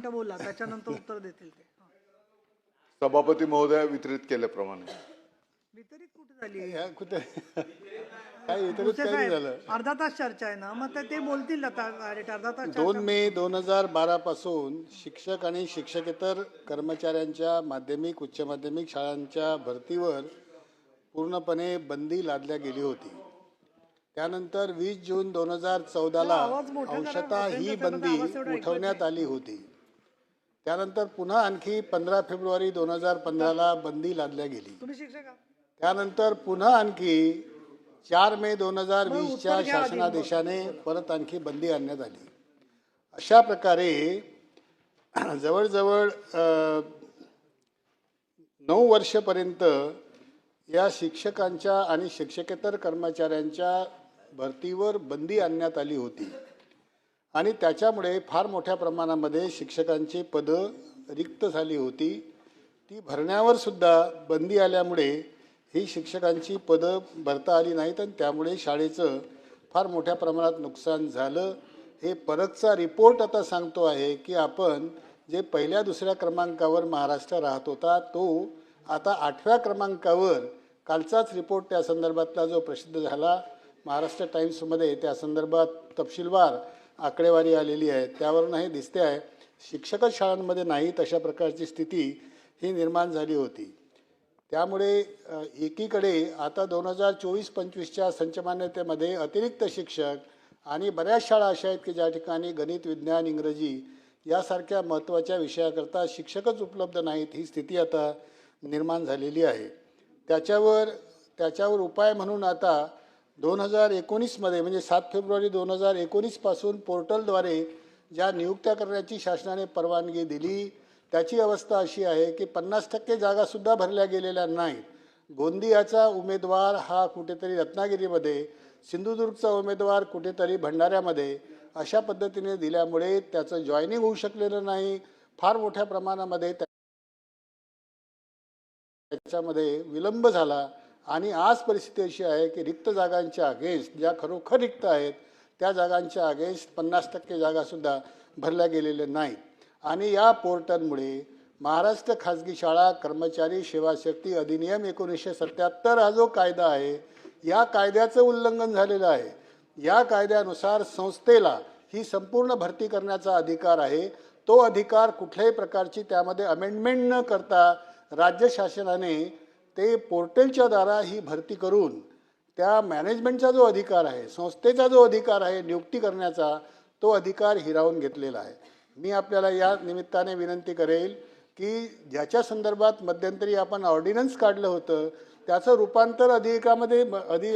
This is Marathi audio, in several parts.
मिनिटं बोला त्याच्यानंतर उत्तर देतील ते. सभापती महोदया वितरित केल्याप्रमाणे. वितरित कुठे झाली? ह्या कुठे? काय झालं? अर्धा तास चर्चा आहे ना? मग ते- ते बोलतील आता direct अर्धा तास दोन चर्चा. मे दोन हजार बारा पासून शिक्षक आणि शिक्षकेतर कर्मचाऱ्यांच्या माध्यमिक उच्च माध्यमिक शाळांच्या भरतीवर पूर्णपणे बंदी लादल्या गेली होती. त्यानंतर वीस जून दोन हजार चौदाला आवाज मोठा करा, अंशतः ही त्यांना बंदी आवाज एवढा ऐकू येत उठवण्यात आली होती. त्यानंतर पुन्हा आणखी पंधरा फेब्रुवारी दोन हजार पंधराला बंदी लादल्या गेली. तुम्ही शिक्षक आहात? त्यानंतर पुन्हा आणखी चार मे दोन हजार वीसच्या शासनादेशाने परत आणखी बंदी आणण्यात आली. अशा प्रकारे जवळजवळ अ, नऊ वर्षपर्यंत या शिक्षकांच्या आणि शिक्षकेतर कर्मचाऱ्यांच्या भरतीवर बंदी आणण्यात आली होती. आणि त्याच्यामुळे फार मोठ्या प्रमाणामध्ये शिक्षकांची पदं रिक्त झाली होती. ती भरण्यावर सुद्धा बंदी आल्यामुळे ही शिक्षकांची पदं भरता आली नाहीत आणि त्यामुळे शाळेचं फार मोठ्या प्रमाणात नुकसान झालं. हे परतचा रिपोर्ट आता सांगतो आहे की आपण जे पहिल्या दुसऱ्या क्रमांकावर महाराष्ट्र राहत होता तो आता आठव्या क्रमांकावर कालचाच रिपोर्ट त्या संदर्भातला जो प्रसिद्ध झाला महाराष्ट्र टाइम्समध्ये त्या संदर्भात तपशीलवार आकडेवारी आलेली आहे त्यावरून हे दिसते आहे. शिक्षकच शाळांमध्ये नाहीत अशा प्रकारची स्थिती ही निर्माण झाली होती. त्यामुळे एकीकडे आता दोन हजार चोवीस पंचवीसच्या संचमान्यतेमध्ये अतिरिक्त शिक्षक आणि बऱ्याच शाळा अशा आहेत की ज्या ठिकाणी गणित विज्ञान इंग्रजी यासारख्या महत्त्वाच्या विषयाकरता शिक्षकच उपलब्ध नाहीत ही स्थिती आता निर्माण झालेली आहे. त्याच्यावर त्याच्यावर उपाय म्हणून आता दोन हजार एकोणीसमध्ये म्हणजे सात फेब्रुवारी दोन हजार एकोणीसपासून पोर्टलद्वारे ज्या नियुक्त्या करण्याची शासनाने परवानगी दिली त्याची अवस्था अशी आहे की पन्नास टक्के जागासुद्धा भरल्या गेलेल्या नाहीत. गोंदियाचा उमेदवार हा कुठेतरी रत्नागिरीमध्ये सिंधुदुर्गचा उमेदवार कुठेतरी भंडाऱ्यामध्ये अशा पद्धतीने दिल्यामुळे त्याचं जॉईनिंग होऊ शकलेलं नाही. फार मोठ्या प्रमाणामध्ये त्या- त्याच्यामध्ये विलंब झाला. आणि आज परिस्थिती अशी आहे की रिक्त जागांच्या अगेन्स्ट ज्या खरोखर रिक्त आहेत त्या जागांच्या अगेन्स्ट पन्नास टक्के जागासुद्धा भरल्या गेलेल्या नाहीत. आणि या पोर्टलमुळे महाराष्ट्र खाजगी शाळा कर्मचारी सेवा शक्ती अधिनियम एकोणीसशे सत्याहत्तर हा जो कायदा आहे या कायद्याचं उल्लंघन झालेलं आहे. या कायद्यानुसार संस्थेला ही संपूर्ण भरती करण्याचा अधिकार आहे. तो अधिकार कुठल्याही प्रकारची त्यामध्ये अमेंडमेंट न करता राज्य शासनाने ते पोर्टलच्या द्वारा ही भरती करून त्या मॅनेजमेंटचा जो अधिकार आहे संस्थेचा जो अधिकार आहे नियुक्ती करण्याचा तो अधिकार हिरावून घेतलेला आहे. मी आपल्याला या निमित्ताने विनंती करेल की ज्याच्या संदर्भात मध्यंतरी आपण ऑर्डिनन्स काढलं होतं त्याचं रूपांतर अधिकामध्ये अधि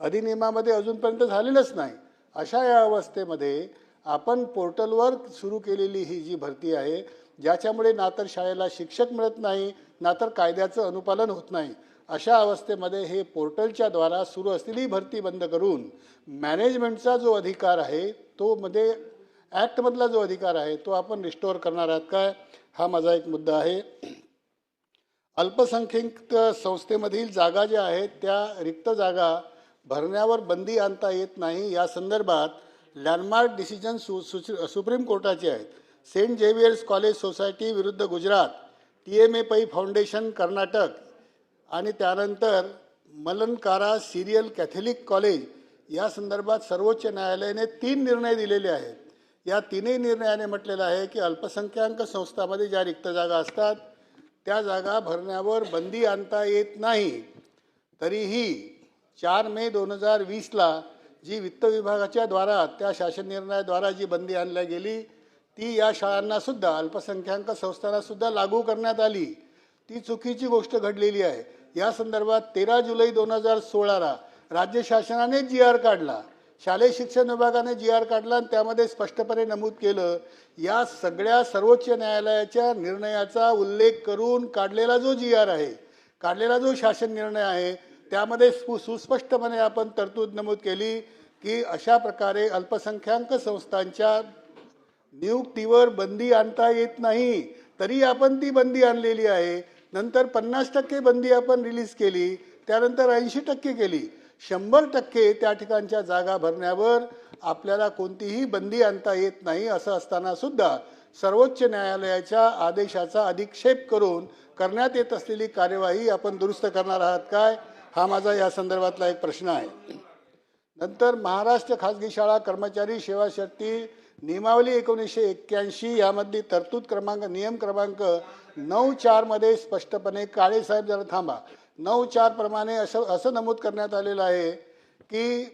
अधिनियमामध्ये अजूनपर्यंत झालेलंच नाही. अशा या अवस्थेमध्ये आपण पोर्टलवर सुरू केलेली ही जी भरती आहे ज्याच्यामुळे ना तर शाळेला शिक्षक मिळत नाही ना तर कायद्याचं अनुपालन होत नाही. अशा अवस्थेमध्ये हे पोर्टलच्या द्वारा सुरू असलेली भरती बंद करून मॅनेजमेंटचा जो अधिकार आहे तो मध्ये ॲक्टमधला जो अधिकार आहे तो आपण रिस्टोअर करणार आहात काय? हा माझा एक मुद्दा आहे. अल्पसंख्याक संस्थेमधील जागा ज्या आहेत त्या रिक्त जागा भरण्यावर बंदी आणता येत नाही. या संदर्भात लँडमार्क डिसिजन सु सु सुप्रीम कोर्टाचे आहेत. सेंट झेवियर्स कॉलेज सोसायटी विरुद्ध गुजरात टी एम ए पै फाउंडेशन कर्नाटक आणि त्यानंतर मलनकारा सिरियल कॅथलिक कॉलेज या संदर्भात सर्वोच्च न्यायालयाने तीन निर्णय दिलेले आहेत. या तीनही निर्णयाने म्हटलेलं आहे की अल्पसंख्याक संस्थामध्ये ज्या रिक्त जागा असतात त्या जागा भरण्यावर बंदी आणता येत नाही. तरीही चार मे दोन हजार वीसला जी वित्त विभागाच्या द्वारा त्या शासन निर्णयाद्वारा जी बंदी आणल्या गेली ती या शाळांना सुद्धा अल्पसंख्याक संस्थांना सुद्धा लागू करण्यात आली. ती चुकीची गोष्ट घडलेली आहे. या संदर्भात तेरा जुलै दोन हजार सोळाला राज्य शासनाने जी आर काढला. शालेय शिक्षण विभागाने जी आर काढला आणि त्यामध्ये स्पष्टपणे नमूद केलं या सगळ्या सर्वोच्च न्यायालयाच्या निर्णयाचा उल्लेख करून काढलेला जो जी आर आहे काढलेला जो शासन निर्णय आहे त्यामध्ये सु सुस्पष्टपणे आपण तरतूद नमूद केली की अशा प्रकारे अल्पसंख्याक संस्थांच्या नियुक्तीवर बंदी आणता येत नाही तरी आपण ती बंदी आणलेली आहे. नंतर पन्नास टक्के बंदी आपण रिलीज केली त्यानंतर ऐंशी टक्के केली. शंभर टक्के त्या ठिकाणच्या जागा भरण्यावर आपल्याला कोणतीही बंदी आणता येत नाही असं असताना सुद्धा सर्वोच्च न्यायालयाच्या आदेशाचा अधिक्षेप करून करण्यात येत असलेली कार्यवाही आपण दुरुस्त करणार आहात काय? हा माझा या संदर्भातला एक प्रश्न आहे. नंतर महाराष्ट्र खाजगी शाळा कर्मचारी सेवा शक्ती नियमावली एकोणीसशे एक्क्याऐंशी यामधली तरतूद क्रमांक नियम क्रमांक नऊ चारमध्ये स्पष्टपणे काळेसाहेब जरा थांबा. नऊ चार प्रमाणे असं असं नमूद करण्यात आलेलं आहे की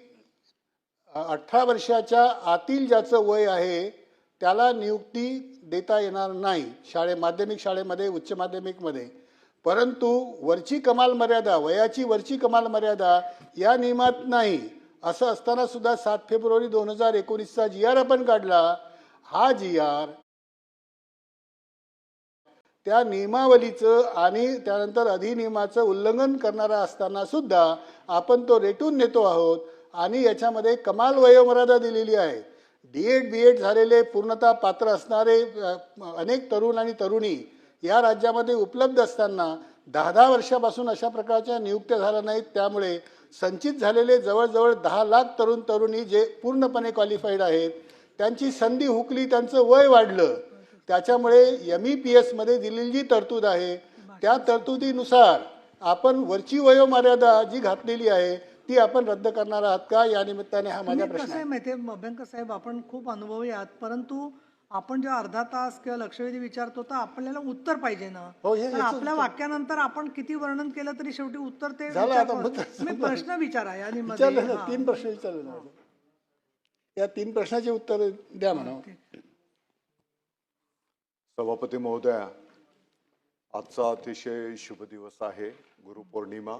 अठरा वर्षाच्या आतील ज्याचं वय आहे त्याला नियुक्ती देता येणार नाही शाळे माध्यमिक शाळेमध्ये उच्च माध्यमिकमध्ये. परंतु वरची कमाल मर्यादा वयाची वरची कमाल मर्यादा या नियमात नाही. असं असताना सुद्धा सात फेब्रुवारी दोन हजार एकोणीसचा जी आर आपण काढला हा जी आर त्या नियमावलीचं आणि त्यानंतर अधिनियमाचं उल्लंघन करणारा असताना सुद्धा आपण तो रेटून नेतो आहोत आणि याच्यामध्ये कमाल वयोमर्यादा दिलेली आहे. डी एड बी एड झालेले पूर्णतः पात्र असणारे अनेक तरुण आणि तरुणी या राज्यामध्ये उपलब्ध असताना दहा दहा वर्षापासून अशा प्रकारच्या नियुक्त्या झाल्या नाहीत. त्यामुळे संचित झालेले जवळजवळ दहा लाख तरुण तरुणी जे पूर्णपणे क्वालिफाईड आहेत त्यांची संधी हुकली त्यांचं वय वाढलं त्याच्यामुळे एम ई पी एसमध्ये दिलेली जी तरतूद आहे त्या तरतुदीनुसार आपण वरची वयोमर्यादा जी घातलेली आहे ती आपण रद्द करणार आहात का? या निमित्ताने हा माझा प्रश्न आहे. आहे माहितीये? अभ्यंकर साहेब आपण खूप अनुभवी आहात परंतु आपण जेव्हा अर्धा तास किंवा लक्षवेधी विचारतो तर आपल्याला उत्तर पाहिजे ना. हो, हे- याचं आपल्या वाक्यानंतर आपण किती वर्णन केलं तरी शेवटी उत्तर ते झालं आता विचारतो. मग- तुम्ही प्रश्न विचारा विचारलं ना तीन प्रश्न विचारले ना. या तीन प्रश्नाची उत्तर द्या म्हणा. सभापती महोदया आजचा अतिशय शुभ दिवस आहे गुरुपौर्णिमा.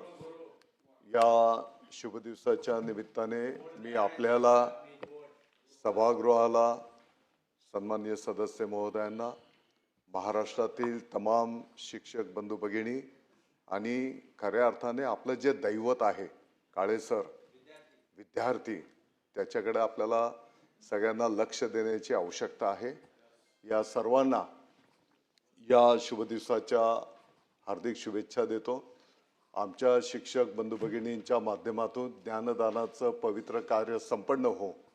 या शुभ दिवसाच्या निमित्ताने मी आपल्याला सभागृहाला सन्मान्य सदस्य महोदयांना महाराष्ट्रातील तमाम शिक्षक बंधू भगिनी आणि खऱ्या अर्थाने आपलं जे दैवत आहे काळेसर विद्यार्थी त्याच्याकडे आपल्याला सगळ्यांना लक्ष देण्याची आवश्यकता आहे. या सर्वांना या शुभ दिवसाच्या हार्दिक शुभेच्छा देतो. आमच्या शिक्षक बंधू भगिनींच्या माध्यमातून ज्ञानदानाचं पवित्र कार्य संपन्न हो.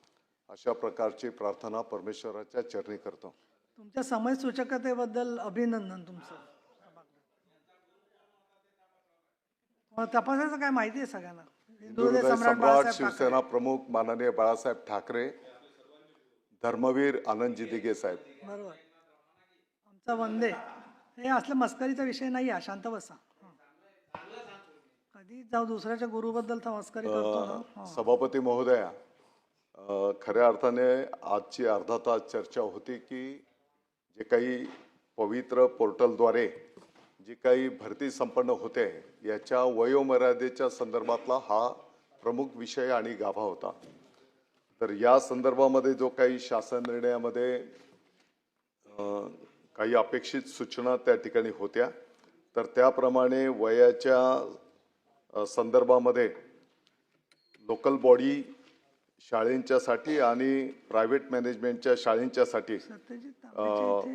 अशा प्रकारची प्रार्थना परमेश्वराच्या चरणी करतो. तुमच्या समय सूचकतेबद्दल अभिनंदन तुमचं. तपासायचं काय माहिती आहे सगळ्यांना? सम्राट शिवसेना प्रमुख माननीय बाळासाहेब ठाकरे धर्मवीर आनंदजी दिघे साहेब. बरोबर. आमचा वंदे. हे असलं मस्करीचा विषय नाही आहे शांत बसा. हं. कधी जाऊ दुसऱ्याच्या गुरुबद्दल तर मस्करी हं. सभापती महोदया खऱ्या अर्थाने आजची अर्धा तास चर्चा होती की जे काही पवित्र पोर्टलद्वारे जी काही भरती संपन्न होते याच्या वयोमर्यादेच्या संदर्भातला हा प्रमुख विषय आणि गाभा होता. तर या संदर्भामध्ये जो काही शासन निर्णयामध्ये काही अपेक्षित सूचना त्या ठिकाणी होत्या तर त्याप्रमाणे वयाच्या संदर्भामध्ये लोकल बॉडी शाळेंच्यासाठी आणि प्रायव्हेट मॅनेजमेंटच्या शाळेंच्यासाठी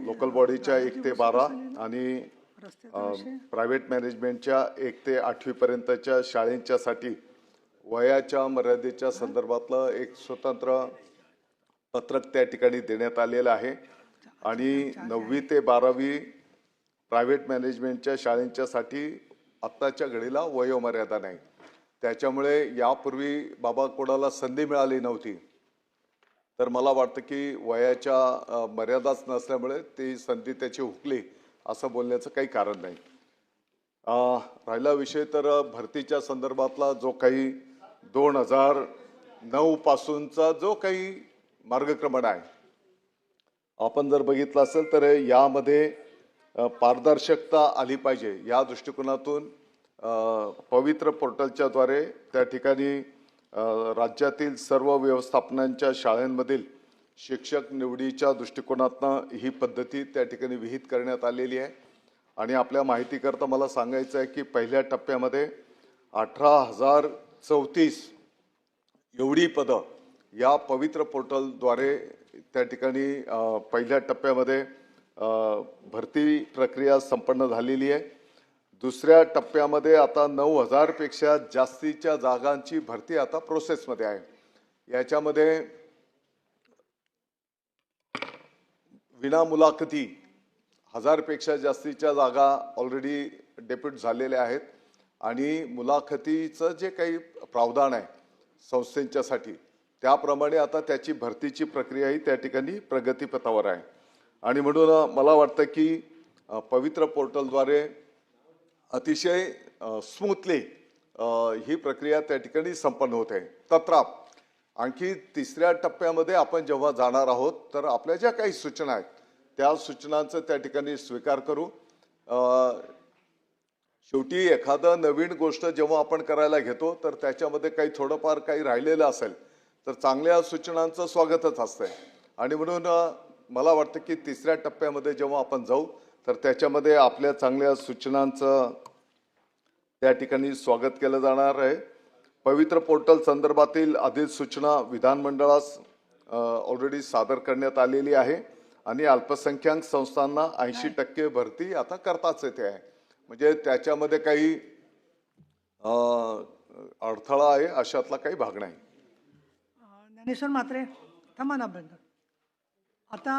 लोकल बॉडीच्या एक ते बारा आणि प्रायव्हेट मॅनेजमेंटच्या एक ते आठवी पर्यंतच्या शाळेंच्यासाठी वयाच्या मर्यादेच्या संदर्भातलं एक स्वतंत्र पत्रक त्या ठिकाणी देण्यात आलेलं आहे. आणि नववी ते बारावी प्रायव्हेट मॅनेजमेंटच्या शाळेंच्यासाठी आत्ताच्या घडीला वयोमर्यादा नाही. त्याच्यामुळे यापूर्वी बाबा कोणाला संधी मिळाली नव्हती. तर मला वाटतं की वयाच्या मर्यादाच नसल्यामुळे ती संधी त्याची हुकली असं बोलण्याचं काही कारण नाही. राहिला विषय तर भरतीच्या संदर्भातला जो काही दोन हजार नऊ पासूनचा जो काही मार्गक्रमण आहे. आपण जर बघितलं असेल तर यामध्ये पारदर्शकता आली पाहिजे या दृष्टिकोनातून पवित्र पोर्टलच्याद्वारे त्या ठिकाणी राज्यातील सर्व व्यवस्थापनांच्या शाळांमधील शिक्षक निवडीच्या दृष्टिकोनातनं ही पद्धती त्या ठिकाणी विहित करण्यात आलेली आहे. आणि आपल्या माहितीकरता मला सांगायचं आहे की पहिल्या टप्प्यामध्ये अठरा हजार चौतीस एवढी पदं या पवित्र पोर्टलद्वारे त्या ठिकाणी पहिल्या टप्प्यामध्ये भरती प्रक्रिया संपन्न झालेली आहे. दुसऱ्या टप्प्यामध्ये आता नऊ हजारपेक्षा जास्तीच्या जागांची भरती आता प्रोसेसमध्ये आहे. याच्यामध्ये विना मुलाखती हजारपेक्षा जास्तीच्या जागा ऑलरेडी डेप्यूट झालेल्या आहेत. आणि मुलाखतीचं जे काही प्रावधान आहे संस्थेच्यासाठी त्याप्रमाणे आता त्याची भरतीची प्रक्रियाही त्या ठिकाणी प्रगतीपथावर आहे. आणि म्हणून मला वाटतं की पवित्र पोर्टलद्वारे अतिशय स्मूथली ही प्रक्रिया त्या ठिकाणी संपन्न होते तत्राप आणखी तिसऱ्या टप्प्यामध्ये आपण जेव्हा जाणार आहोत तर आपल्या ज्या काही सूचना आहेत त्या सूचनांचं त्या ठिकाणी स्वीकार करू. शेवटी एखादं नवीन गोष्ट जेव्हा आपण करायला घेतो तर त्याच्यामध्ये काही थोडंफार काही राहिलेलं असेल तर चांगल्या सूचनांचं स्वागतच असतंय. आणि म्हणून मला वाटतं की तिसऱ्या टप्प्यामध्ये जेव्हा आपण जाऊ तर त्याच्यामध्ये आपल्या चांगल्या सूचनांचं त्या ठिकाणी स्वागत केलं जाणार आहे. पवित्र पोर्टल संदर्भातील अधिसूचना विधानमंडळास ऑलरेडी सादर करण्यात आलेली आहे. आणि अल्पसंख्याक संस्थांना ऐंशी टक्के भरती आता करताच येते आहे. म्हणजे त्याच्यामध्ये काही अडथळा आहे अशातला काही भाग नाही. ज्ञानेश्वर मात्रे थांबा ना आता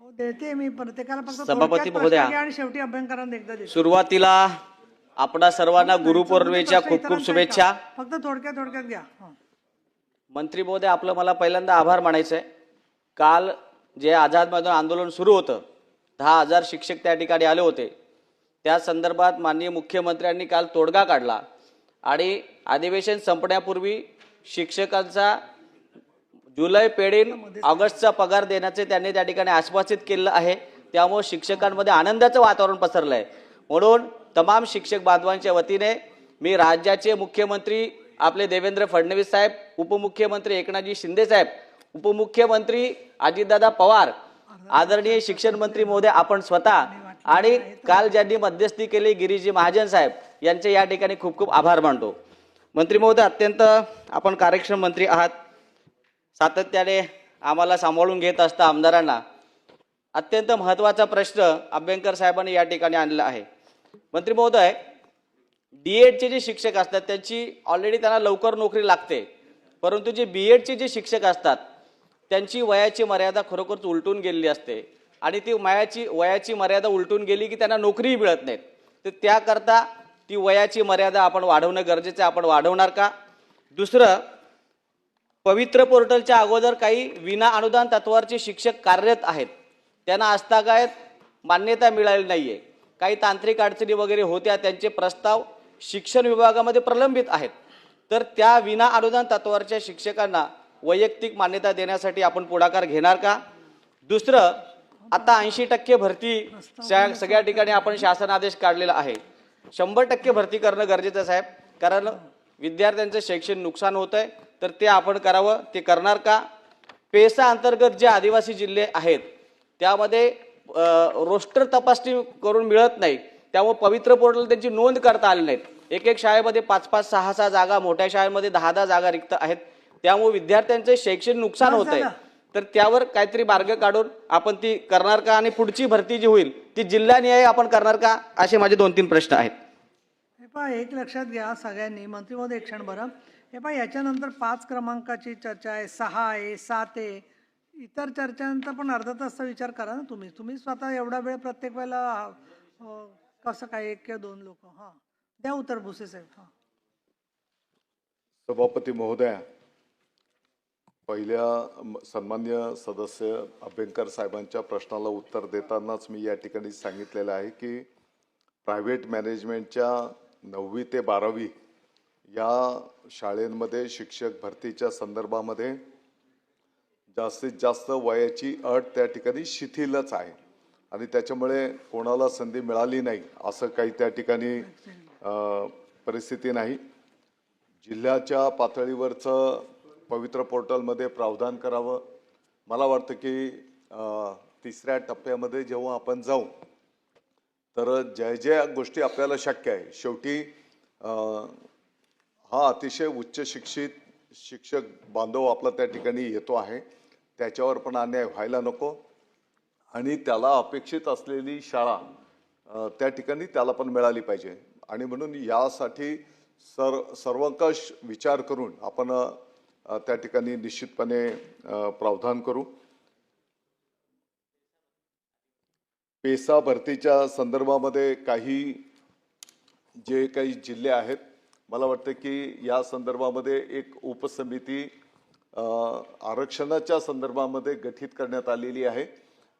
हो देते मी. प्रत्येकाला फक्त सभापती थोडक्यात प्रश्न महोदया. घ्या आणि शेवटी अभ्यंकरांना एकदा देते. सुरुवातीला आपणा सर्वांना गुरुपौर्णिमेच्या खूप खूप शुभेच्छा. फक्त थोडक्यात थोडक्यात घ्या. हं. मंत्री महोदय आपलं मला पहिल्यांदा आभार मानायचं आहे काल जे आझाद मैदान आंदोलन सुरू होतं दहा हजार शिक्षक त्या ठिकाणी आले होते. त्या संदर्भात माननीय मुख्यमंत्र्यांनी काल तोडगा काढला. आणि अधिवेशन संपण्यापूर्वी शिक्षकांचा जुलै पेढीन ऑगस्टचा पगार देण्याचे त्यांनी त्या ठिकाणी आश्वासित केलं आहे. त्यामुळे शिक्षकांमध्ये आनंदाचं वातावरण पसरलं आहे म्हणून तमाम शिक्षक बांधवांच्या वतीने मी राज्याचे मुख्यमंत्री आपले देवेंद्र फडणवीस साहेब उपमुख्यमंत्री एकनाथजी शिंदे साहेब उपमुख्यमंत्री अजितदादा पवार आदरणीय शिक्षण मंत्री महोदय आपण स्वतः आणि काल ज्यांनी मध्यस्थी केली गिरीजी महाजन साहेब यांचे या ठिकाणी खूप खूप आभार मानतो. मंत्री महोदय अत्यंत आपण कार्यक्षम मंत्री आहात. सातत्याने आम्हाला सांभाळून घेत असता आमदारांना अत्यंत महत्त्वाचा प्रश्न अभ्यंकर साहेबांनी या ठिकाणी आणला आहे. मंत्री महोदय डी एडचे जे शिक्षक असतात त्यांची ऑलरेडी त्यांना लवकर नोकरी लागते. परंतु जे बी एडचे जे शिक्षक असतात त्यांची वयाची मर्यादा खरोखरच उलटून गेलेली असते. आणि ती वयाची वयाची मर्यादा उलटून गेली की त्यांना नोकरीही मिळत नाहीत. तर त्याकरता ती वयाची मर्यादा आपण वाढवणं गरजेचं आहे. आपण वाढवणार का? दुसरं पवित्र पोर्टलच्या अगोदर काही विना अनुदान तत्वावरचे शिक्षक कार्यरत आहेत. त्यांना आजतागायत मान्यता मिळाली नाही आहे काही तांत्रिक अडचणी वगैरे होत्या त्यांचे प्रस्ताव शिक्षण विभागामध्ये प्रलंबित आहेत. तर त्या विना अनुदान तत्वावरच्या शिक्षकांना वैयक्तिक मान्यता देण्यासाठी आपण पुढाकार घेणार का? दुसरं आता ऐंशी टक्के भरती सगळ्या ठिकाणी आपण शासन आदेश काढलेला आहे. शंभर टक्के भरती करणं गरजेचं आहे, साहेब. कारण विद्यार्थ्यांचं शैक्षणिक नुकसान होत आहे तर ते आपण करावं. ते करणार का? पेसा अंतर्गत जे आदिवासी जिल्हे आहेत त्यामध्ये रोस्टर तपासणी करून मिळत नाही. त्यामुळे पवित्र पोर्टल त्यांची नोंद करता आली नाहीत. एक एक शाळेमध्ये पाच पाच सहा सहा जागा मोठ्या शाळेमध्ये दहा दहा जागा रिक्त आहेत. त्यामुळे विद्यार्थ्यांचे शैक्षणिक नुकसान होत आहे. तर त्यावर काहीतरी मार्ग काढून आपण ती करणार का आणि पुढची भरती जी होईल ती जिल्हानिहाय आपण करणार का? असे माझे दोन तीन प्रश्न आहेत. एक लक्षात घ्या सगळ्यांनी. मंत्री महोदय एक क्षण बरं. हे पहा याच्यानंतर पाच क्रमांकाची चर्चा आहे सहा आहे सात आहे. इतर चर्चांचा पण अर्धा तासचा विचार करा ना तुम्ही. तुम्ही स्वतः एवढा वेळ प्रत्येक वेळेला कसं काय एक किंवा दोन लोक हां. द्या उत्तर भुसे साहेब हां. सभापती महोदया पहिल्या सन्मान्य सदस्य अभ्यंकर साहेबांच्या प्रश्नाला उत्तर देतानाच मी या ठिकाणी सांगितलेलं आहे की प्रायव्हेट मॅनेजमेंटच्या नववी ते बारावी या शाळेंमध्ये शिक्षक भरतीच्या संदर्भामध्ये जास्तीत जास्त वयाची अट त्या ठिकाणी शिथिलच आहे. आणि त्याच्यामुळे कोणाला संधी मिळाली नाही असं काही त्या ठिकाणी परिस्थिती नाही. जिल्ह्याच्या पातळीवरचं पवित्र पोर्टलमध्ये प्रावधान करावं. मला वाटतं की तिसऱ्या टप्प्यामध्ये जेव्हा आपण जाऊ तर ज्या ज्या गोष्टी आपल्याला शक्य आहे. शेवटी हा अतिशय उच्च शिक्षित शिक्षक बांधव आपला त्या ठिकाणी येतो आहे. त्याच्यावर पण अन्याय व्हायला नको. आणि त्याला अपेक्षित असलेली शाळा त्या ठिकाणी त्याला पण मिळाली पाहिजे. आणि म्हणून यासाठी सर सर्वंकष विचार करून आपण त्या ठिकाणी निश्चितपणे प्रावधान करू. पेसा भरतीच्या संदर्भामध्ये काही जे काही जिल्हे आहेत मला वाटतं की या संदर्भामध्ये एक उपसमिती आरक्षणाच्या संदर्भामध्ये गठीत करण्यात आलेली आहे.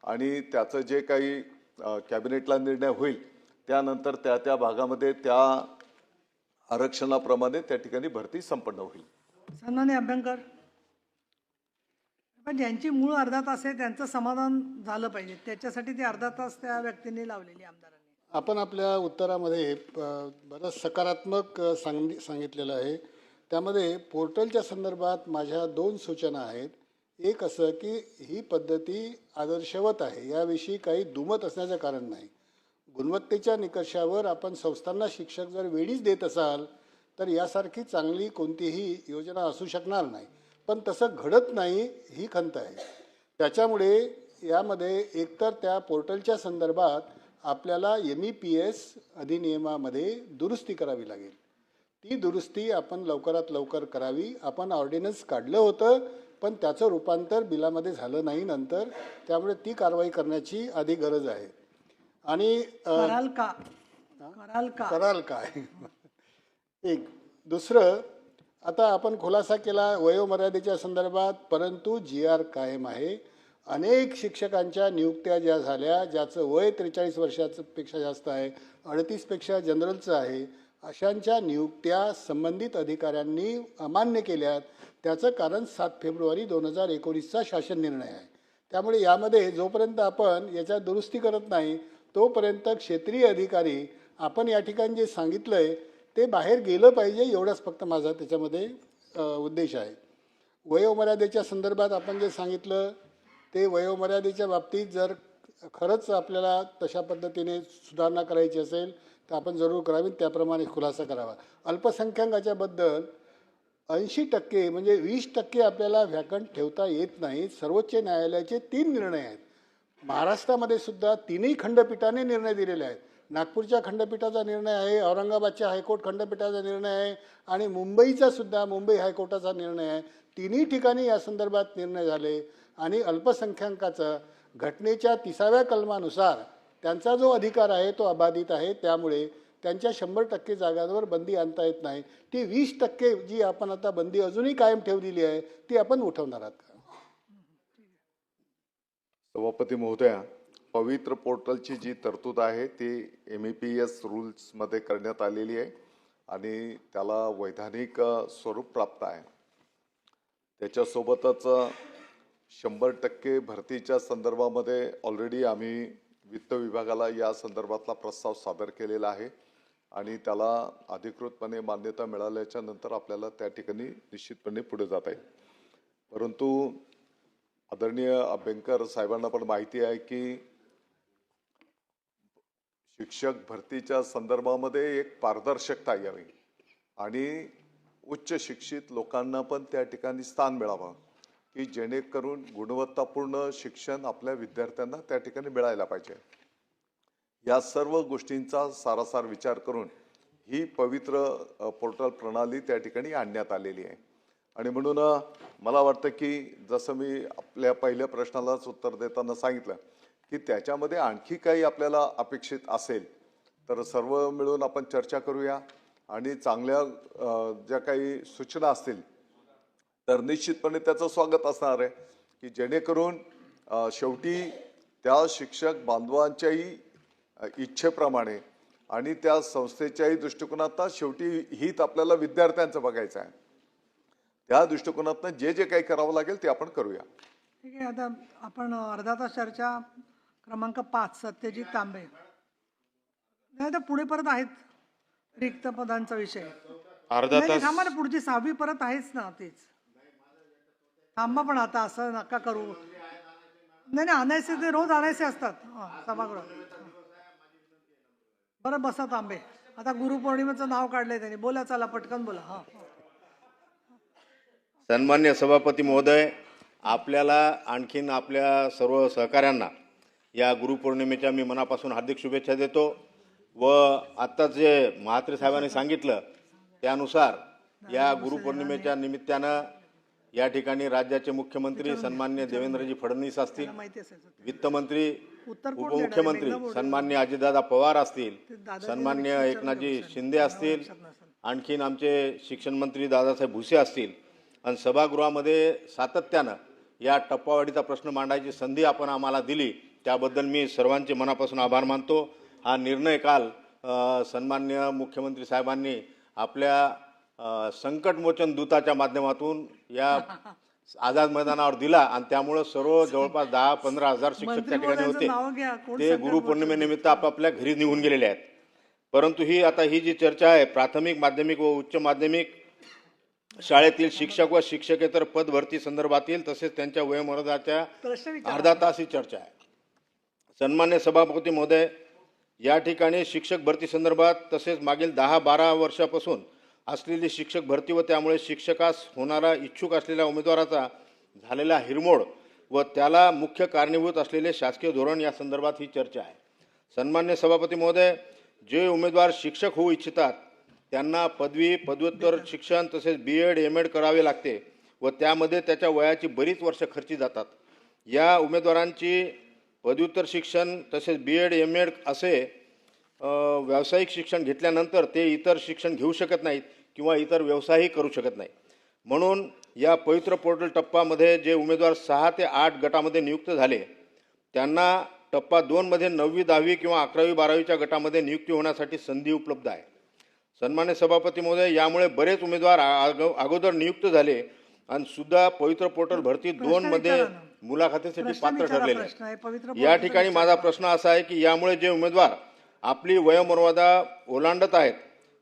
आणि त्याचं जे काही कॅबिनेटला निर्णय होईल त्यानंतर त्या त्या भागामध्ये त्या आरक्षणाप्रमाणे त्या ठिकाणी भरती संपन्न होईल. सन्मान्य अभ्यंकर पण ज्यांची मूळ अर्धा तास आहे त्यांचं समाधान झालं पाहिजे. त्याच्यासाठी ते अर्धा तास त्या व्यक्तींनी लावलेली आमदारांनी. आपण आपल्या उत्तरामध्ये बरंच सकारात्मक सांग सांगितलेलं आहे. त्यामध्ये पोर्टलच्या संदर्भात माझ्या दोन सूचना आहेत. एक असं की ही पद्धती आदर्शवत आहे. याविषयी काही दुमत असण्याचं कारण नाही. गुणवत्तेच्या निकषावर आपण संस्थांना शिक्षक जर वेळीच देत असाल तर यासारखी चांगली कोणतीही योजना असू शकणार नाही. पण तसं घडत नाही ही खंत आहे. त्याच्यामुळे यामध्ये एकतर त्या पोर्टलच्या संदर्भात आपल्याला एम ई पी एस अधिनियमामध्ये दुरुस्ती करावी लागेल. ती दुरुस्ती आपण लवकरात लवकर करावी. आपण ऑर्डिनन्स काढलं होतं पण त्याचं रूपांतर बिलामध्ये झालं नाही नंतर. त्यामुळे ती कारवाई करण्याची आधी गरज आहे. आणि अ, कराल का? कराल का? कराल काय एक. दुसरं आता आपण खुलासा केला वयोमर्यादेच्या संदर्भात परंतु जी आर कायम आहे. अनेक शिक्षकांच्या नियुक्त्या ज्या झाल्या ज्याचं वय त्रेचाळीस वर्षाचं पेक्षा जास्त आहे अडतीसपेक्षा जनरलचं आहे अशांच्या नियुक्त्या संबंधित अधिकाऱ्यांनी अमान्य केल्यात. त्याचं कारण सात फेब्रुवारी दोन हजार एकोणीसचा शासन निर्णय आहे. त्यामुळे यामध्ये जोपर्यंत आपण याच्या दुरुस्ती करत नाही तोपर्यंत क्षेत्रीय अधिकारी आपण या ठिकाणी जे सांगितलं आहे ते बाहेर गेलं पाहिजे एवढाच फक्त माझा त्याच्यामध्ये उद्देश आहे. वयोमर्यादेच्या संदर्भात आपण जे सांगितलं ते वयोमर्यादेच्या बाबतीत जर खरंच आपल्याला तशा पद्धतीने सुधारणा करायची असेल तर आपण जरूर करावी. त्याप्रमाणे खुलासा करावा. अल्पसंख्याकाच्याबद्दल ऐंशी टक्के म्हणजे वीस टक्के आपल्याला व्हॅकंट ठेवता येत नाही. सर्वोच्च न्यायालयाचे तीन निर्णय आहेत. महाराष्ट्रामध्ये सुद्धा तिन्ही खंडपीठाने निर्णय दिलेले आहेत. नागपूरच्या खंडपीठाचा निर्णय आहे औरंगाबादच्या हायकोर्ट खंडपीठाचा निर्णय आहे आणि मुंबईचा सुद्धा मुंबई हायकोर्टाचा निर्णय आहे. तिन्ही ठिकाणी या संदर्भात निर्णय झाले. आणि अल्पसंख्याकाचं घटनेच्या तिसाव्या कलमानुसार त्यांचा जो अधिकार आहे तो अबाधित आहे. त्यामुळे त्यांच्या शंभर टक्के जागांवर बंदी आणता येत नाही. ती वीस टक्के जी आपण आता बंदी अजूनही कायम ठेवलेली आहे ती आपण उठवणार आहात का? सभापती महोदया पवित्र पोर्टलची जी तरतूद आहे ती एम ई पी एस रूल्समध्ये करण्यात आलेली आहे आणि त्याला वैधानिक स्वरूप प्राप्त आहे. त्याच्यासोबतच शंभर टक्के भरतीच्या संदर्भामध्ये ऑलरेडी आम्ही वित्त विभागाला या संदर्भातला प्रस्ताव सादर केलेला आहे आणि त्याला अधिकृतपणे मान्यता मिळाल्याच्या नंतर आपल्याला त्या ठिकाणी निश्चितपणे पुढे जाता येईल. परंतु आदरणीय अभ्यंकर साहेबांना पण माहिती आहे की शिक्षक भरतीच्या संदर्भामध्ये एक पारदर्शकता यावी आणि उच्च शिक्षित लोकांना पण त्या ठिकाणी स्थान मिळावं. की जेणेकरून गुणवत्तापूर्ण शिक्षण आपल्या विद्यार्थ्यांना त्या ठिकाणी मिळायला पाहिजे. या सर्व गोष्टींचा सारासार विचार करून ही पवित्र पोर्टल प्रणाली त्या ठिकाणी आणण्यात आलेली आहे. आणि म्हणून मला वाटतं की जसं मी आपल्या पहिल्या प्रश्नालाच उत्तर देताना सांगितलं की त्याच्यामध्ये आणखी काही आपल्याला अपेक्षित असेल तर सर्व मिळून आपण चर्चा करूया. आणि चांगल्या ज्या काही सूचना असतील तर निश्चितपणे त्याचं स्वागत असणार आहे की जेणेकरून शेवटी त्या शिक्षक बांधवांच्याही इच्छेप्रमाणे आणि त्या संस्थेच्याही दृष्टिकोनातनं शेवटी हित आपल्याला विद्यार्थ्यांचं बघायचं आहे. त्या दृष्टिकोनातनं जे जे काही करावं लागेल ते आपण करूया. ठीक आहे आता आपण अर्धा तास चर्चा क्रमांक पाच सत्यजित तांबे. नाही तर पुढे परत आहेत रिक्त पदांचा विषय. अर्धा तास पुढची सहावी परत आहेच ना तीच. थांबा पण आता असं नका करू. नाही नाही आणायचे ते रोज आणायचे असतात. हा, सभागृहात बरं बसा तांबे आता गुरुपौर्णिमेचं नाव काढलंय त्यांनी. बोला चला पटकन बोला. हा. सन्मान्य सभापती महोदय आपल्याला आणखीन आपल्या सर्व सहकाऱ्यांना या गुरुपौर्णिमेच्या मी मनापासून हार्दिक शुभेच्छा देतो व आत्ताच जे म्हात्रे साहेबांनी सांगितलं त्यानुसार या गुरुपौर्णिमेच्या निमित्तानं या ठिकाणी राज्याचे मुख्यमंत्री सन्मान्य देवेंद्रजी फडणवीस असतील. वित्तमंत्री? उपमुख्यमंत्री. सन्मान्य अजितदादा पवार असतील सन्मान्य एकनाथजी शिंदे असतील. आणखीन आमचे शिक्षण मंत्री दादासाहेब भुसे असतील आणि सभागृहामध्ये सातत्यानं या टप्पावाढीचा प्रश्न मांडायची संधी आपण आम्हाला दिली त्याबद्दल मी सर्वांचे मनापासून आभार मानतो हा निर्णय काल सन्मान्य मुख्यमंत्री साहेबांनी आपल्या संकटमोचन दूताच्या माध्यमातून या आझाद मैदानावर दिला आणि त्यामुळं सर्व जवळपास दहा पंधरा हजार शिक्षक त्या ठिकाणी. होते ते गुरुपौर्णिमेनिमित्त आपापल्या घरी निघून गेलेले आहेत परंतु ही आता ही जी चर्चा आहे प्राथमिक माध्यमिक व उच्च माध्यमिक शाळेतील शिक्षक व शिक्षकेतर पद भरती संदर्भातील तसेच त्यांच्या वयोमर्यादाच्या. अर्धा तास ही चर्चा आहे सन्मान्य सभापती महोदय या ठिकाणी शिक्षक भरती संदर्भात तसेच मागील दहा बारा वर्षापासून असलेली शिक्षक भरती व त्यामुळे शिक्षकास होणारा इच्छुक असलेल्या उमेदवाराचा झालेला हिरमोड व त्याला मुख्य कारणीभूत असलेले शासकीय धोरण या संदर्भात ही चर्चा आहे. सन्मान्य सभापती महोदय जे उमेदवार शिक्षक होऊ इच्छितात त्यांना पदवी पदव्युत्तर शिक्षण तसेच बी एड एम एड करावे लागते व त्यामध्ये त्याच्या वयाची बरीच वर्ष खर्ची जातात. या उमेदवारांची पदव्युत्तर शिक्षण तसेच बी एड एम एड असे व्यावसायिक शिक्षण घेतल्यानंतर ते इतर शिक्षण घेऊ शकत नाहीत किंवा इतर व्यवसायही करू शकत नाही म्हणून या पवित्र पोर्टल टप्पामध्ये जे उमेदवार सहा ते आठ गटामध्ये नियुक्त झाले त्यांना टप्पा दोनमध्ये नववी दहावी किंवा अकरावी बारावीच्या गटामध्ये नियुक्ती होण्यासाठी संधी उपलब्ध आहे सन्मान्य सभापती महोदय यामुळे बरेच उमेदवार आग- अगोदर नियुक्त झाले आणि सुद्धा पवित्र पोर्टल भरती दोन मध्ये. मुलाखतीसाठी पात्र ठरलेले. या ठिकाणी माझा प्रश्न असा आहे की यामुळे जे उमेदवार आपली वयोमर्यादा ओलांडत आहेत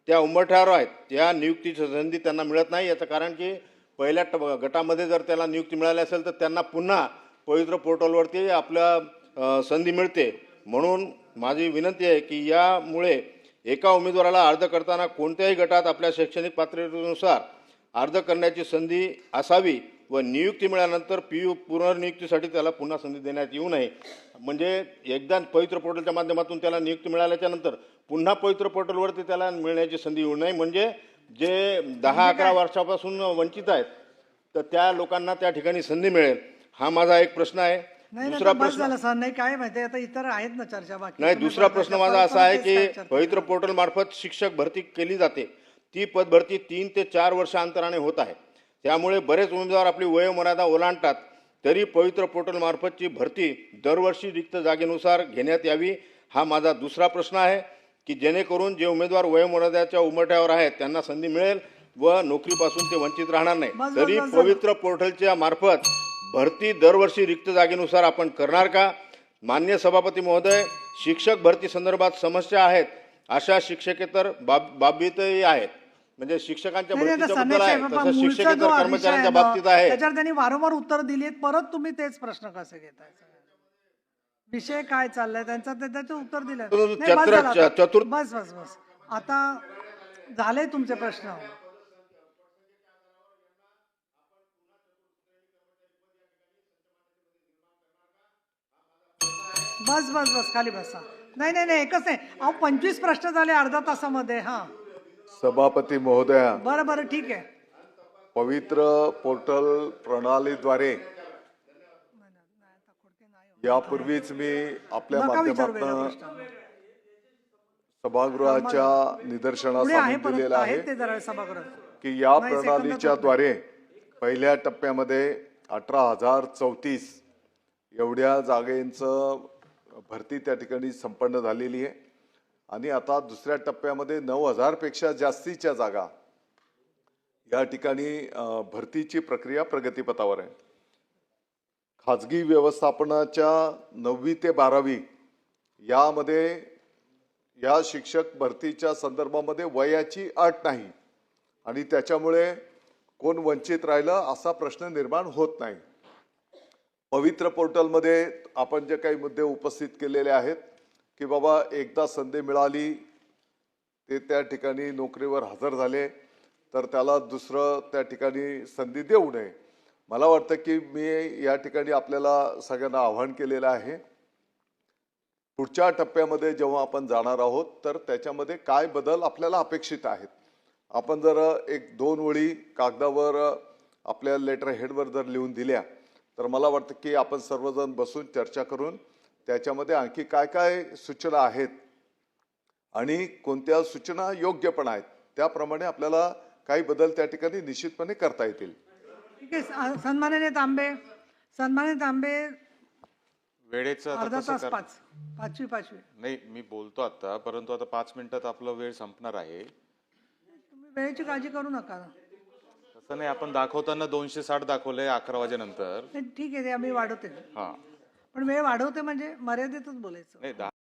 त्या उंबरठ्यावर आहेत त्या नियुक्तीची संधी त्यांना मिळत नाही. याचं कारण की पहिल्या ट गटामध्ये जर त्याला नियुक्ती मिळाली असेल तर त्यांना पुन्हा पवित्र पोर्टलवरती आपल्या संधी मिळते. म्हणून माझी विनंती आहे की यामुळे एका उमेदवाराला अर्ज करताना कोणत्याही गटात आपल्या शैक्षणिक पात्रतेनुसार अर्ज करण्याची संधी असावी. व नियुक्ती मिळाल्यानंतर पी यू पुनर्नियुक्तीसाठी त्याला पुन्हा संधी देण्यात येऊ नये. म्हणजे एकदा पवित्र पोर्टलच्या माध्यमातून त्याला नियुक्ती मिळाल्याच्या नंतर पुन्हा पवित्र पोर्टलवरती त्याला मिळण्याची संधी येऊ नये. म्हणजे जे दहा अकरा वर्षापासून वंचित आहेत तर त्या लोकांना त्या ठिकाणी संधी मिळेल. हा माझा एक प्रश्न आहे. दुसरा प्रश्न सर. नाही काय माहिती आता इतर आहेत ना चर्चा बाकी. नाही दुसरा प्रश्न माझा असा आहे की. पवित्र पोर्टल मार्फत शिक्षक भरती केली जाते. ती पदभरती तीन ते चार वर्ष अंतराने होत आहे. त्यामुळे बरेच उमेदवार आपली वयोमर्यादा ओलांडतात. तरी पवित्र पोर्टल मार्फतची भरती दरवर्षी रिक्त जागेनुसार घेण्यात यावी हा माझा दुसरा प्रश्न आहे की जेणेकरून जे उमेदवार वयोमर्यादाच्या उमट्यावर आहेत त्यांना संधी मिळेल व नोकरीपासून ते वंचित राहणार नाही. तरी पवित्र पोर्टलच्या मार्फत भरती दरवर्षी रिक्त जागेनुसार आपण करणार का? मान्य सभापती महोदय शिक्षक भरती संदर्भात समस्या आहेत अशा शिक्षकेतर बाब बाबतीतही आहेत. म्हणजे शिक्षकांच्या नाही, नाही, आता भरतीच्या बद्दल सनेश आहे. आहे, बाबा, तसं मूळचा जो शिक्षकेतर विषय आहे कर्मचाऱ्यांच्या ना, बाबतीत आहे. त्याच्यावर त्यांनी वारंवार उत्तर दिली आहेत परत तुम्ही तेच प्रश्न कसे घेताय? विषय काय चाललाय? त्यांचा ते त्याचे उत्तर दिलं तो नाही, बस चतुर- झालं आता. चतुर- बस बस बस. आता झाले तुमचे प्रश्न. बस बस बस. खाली बसा. नाही नाही नाही एकच नाही. अहो पंचवीस प्रश्न झाले अर्धा तासामध्ये. हा. सभापती महोदया बरं बरं ठीक आहे. पवित्र पोर्टल प्रणालीद्वारे यापूर्वीच मी आपल्या माध्यमातून सभागृहाच्या निदर्शनास दिलेलं आहे की या प्रणालीच्या द्वारे पहिल्या टप्प्यामध्ये अठरा हजार चौतीस एवढ्या जागेंचं भरती त्या ठिकाणी संपन्न झालेली आहे. आणि आता दुसऱ्या टप्प्यामध्ये नऊ हजारपेक्षा जास्तीच्या जागा. या ठिकाणी भरतीची प्रक्रिया प्रगतीपथावर आहे. खाजगी व्यवस्थापनाच्या नववी ते बारावी यामध्ये या शिक्षक भरतीच्या संदर्भामध्ये वयाची अट नाही. आणि त्याच्यामुळे कोण वंचित राहिलं असा प्रश्न निर्माण होत नाही. पवित्र पोर्टलमध्ये आपण जे काही मुद्दे उपस्थित केलेले आहेत की बाबा एकदा संधी मिळाली ते त्या ठिकाणी नोकरीवर हजर झाले तर त्याला दुसरं त्या ठिकाणी संधी देऊ नये. मला वाटतं की मी या ठिकाणी आपल्याला सगळ्यांना आव्हान केलेलं आहे. पुढच्या टप्प्यामध्ये जेव्हा आपण जाणार आहोत तर त्याच्यामध्ये काय बदल आपल्याला अपेक्षित आहेत? आपण जर एक दोन ओळी कागदावर आपल्या लेटर हेडवर जर लिहून दिल्या तर मला वाटतं की आपण सर्वजण बसून चर्चा करून त्याच्यामध्ये आणखी काय काय सूचना आहेत? आणि कोणत्या सूचना योग्य पण आहेत? त्याप्रमाणे आपल्याला काही बदल त्या ठिकाणी निश्चितपणे करता येतील. ठीक आहे सन्माननीय तांबे सन्माननीय तांबे. वेळेचं आता अर्धा तास पाच पाचवी पाचवी. नाही मी बोलतो आता परंतु आता पाच मिनिटात आपला वेळ संपणार आहे. तुम्ही वेळेची काळजी करू नका तसं नाही आपण दाखवताना दोनशे साठ दाखवलंय अकरा वाजेनंतर. ठीक आहे ते आम्ही वाढवते. हा. पण वेळ वाढवते म्हणजे मर्यादेतच बोलायचं. नाही दहा